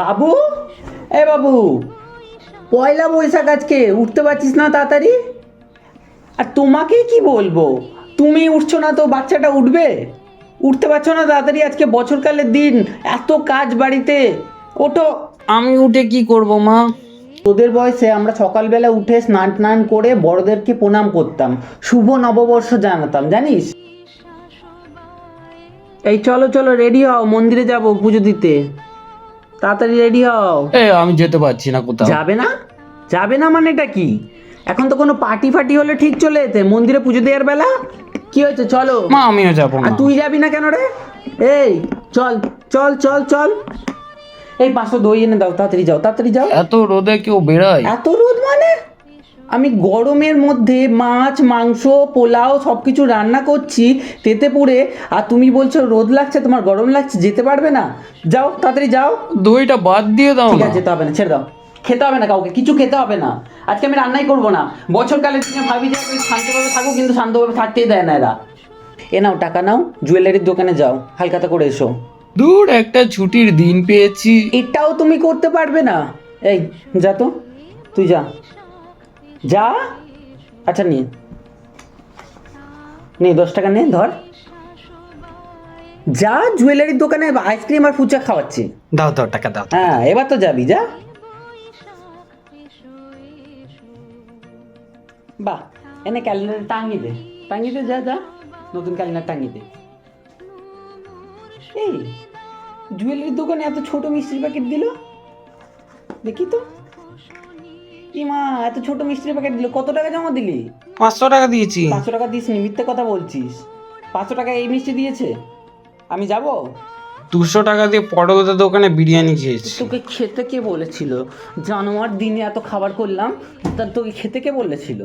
বাবু? এ বাবু পয়লা বৈশাখ আজকে উঠতে পারছিস না তাড়াতাড়ি? আর তোমাকে কি বলব? তুমি উঠছো না তো বাচ্চাটা উঠবে? উঠতে পারছ না তাড়াতাড়ি আজকে বছরকালের দিন এত কাজ বাড়িতে। ওটো আমি উঠে কি করব মা? তোদের বয়সে আমরা সকালবেলা উঠে স্নান টান করে বড়দেরকে প্রণাম করতাম। শুভ নববর্ষ জানাতাম জানিস? এই চলো চলো রেডি হও মন্দিরে যাব পুজো দিতে। তাড়াতাড়ি রেডি হও। এ আমি যেতে পারছি না কোথাও। যাবে না? যাবে না মানে এটা কি? এখন তো কোনো পার্টি ফাটি হলে ঠিক চলে যেতে। মন্দিরে পুজো দেওয়ার বেলা? কি হয়েছে? চলো। মা আমিও যাব আর না তুই যাবি না কেন রে? এই চল চল চল চল। এই পাঁচশো দই এনে দাও তাড়াতাড়ি যাও তাড়াতাড়ি যাও। এত রোদে কেউ বেরোয়? এত রোদ মানে? আমি গরমের মধ্যে মাছ মাংস পোলাও সব কিছু রান্না করছি তেতে পুড়ে আর তুমি বলছো রোদ লাগছে তোমার গরম লাগছে যেতে পারবে না। যাও তাড়াতাড়ি যাও। দইটা বাদ দিয়ে দাও ঠিক আছে যেতে হবে না ছেড়ে দাও। খেতে হবে না কাউকে কিছু খেতে হবে না। আজকে আমি রান্নাই করব না। বছরকালের দিনে ভাবি যে আমি শান্তভাবে থাকো কিন্তু শান্তভাবে থাকতেই দেয় না এরা। এ নাও টাকা নাও জুয়েলারির দোকানে যাও হালকাতা করে এসো। দূর একটা ছুটির দিন পেয়েছি। এটাও তুমি করতে পারবে না। এই যা তো তুই যা। যা। আচ্ছা নিয়ে নে দশ টাকা নে ধর। যা জুয়েলারির দোকানে আইসক্রিম আর ফুচকা খাওয়াচ্ছি। দাও দাও টাকা দাও হ্যাঁ এবার তো যাবি যা। বাহ এনে ক্যালেন্ডার টাঙিয়ে দে। টাঙিয়ে দে যা যা। নতুন ক্যালেন্ডার টাঙিয়ে দে। এই জুয়েলারির দোকানে এত ছোট মিষ্টির প্যাকেট দিল? দেখি তো। কি মা এত ছোট মিষ্টির প্যাকেট দিল? কত টাকা জমা দিলি? পাঁচশো টাকা দিয়েছি। পাঁচশো টাকা দিস নি মিথ্যে কথা বলছিস। পাঁচশো টাকা এই মিষ্টি দিয়েছে? আমি যাব? দুশো টাকা দিয়ে পটলদের দোকানে বিরিয়ানি খেয়েছি। তোকে খেতে কে বলেছিল? জানোয়ার দিনে এত খাবার করলাম তা তোকে খেতে কে বলেছিল?